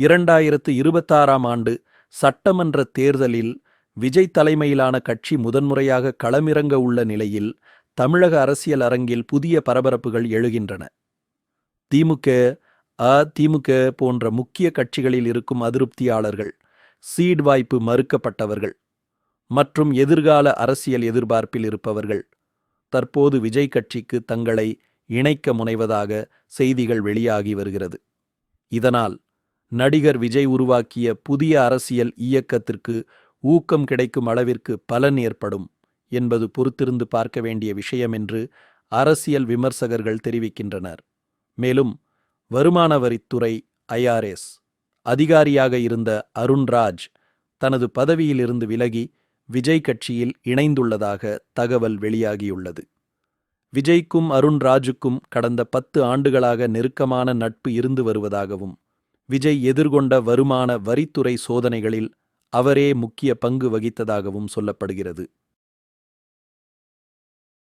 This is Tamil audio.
இரண்டாயிரத்து இருபத்தாறாம் ஆண்டு சட்டமன்ற தேர்தலில் விஜய் தலைமையிலான கட்சி முதன்முறையாக களமிறங்க உள்ள நிலையில் தமிழக அரசியல் அரங்கில் புதிய பரபரப்புகள் எழுகின்றன. திமுக அதிமுக போன்ற முக்கிய கட்சிகளில் இருக்கும் அதிருப்தியாளர்கள் சீட் வாய்ப்பு மறுக்கப்பட்டவர்கள் மற்றும் எதிர்கால அரசியல் எதிர்பார்ப்பில் இருப்பவர்கள் தற்போது விஜய் கட்சிக்கு தங்களை இணைக்க முனைவதாக செய்திகள் வெளியாகி வருகிறது. இதனால் நடிகர் விஜய் உருவாக்கிய புதிய அரசியல் இயக்கத்திற்கு ஊக்கம் கிடைக்கும் அளவிற்கு பலன் ஏற்படும் என்பது பொறுத்திருந்து பார்க்க வேண்டிய விஷயம் என்று அரசியல் விமர்சகர்கள் தெரிவிக்கின்றனர். மேலும் வருமான வரித்துறை ஐஆர்எஸ் அதிகாரியாக இருந்த அருண்ராஜ் தனது பதவியிலிருந்து விலகி விஜய் கட்சியில் இணைந்துள்ளதாக தகவல் வெளியாகியுள்ளது. விஜய்க்கும் அருண்ராஜுக்கும் கடந்த பத்து ஆண்டுகளாக நெருக்கமான நட்பு இருந்து வருவதாகவும் விஜய் எதிர்கொண்ட வருமான வரித்துறை சோதனைகளில் அவரே முக்கிய பங்கு வகித்ததாகவும் சொல்லப்படுகிறது.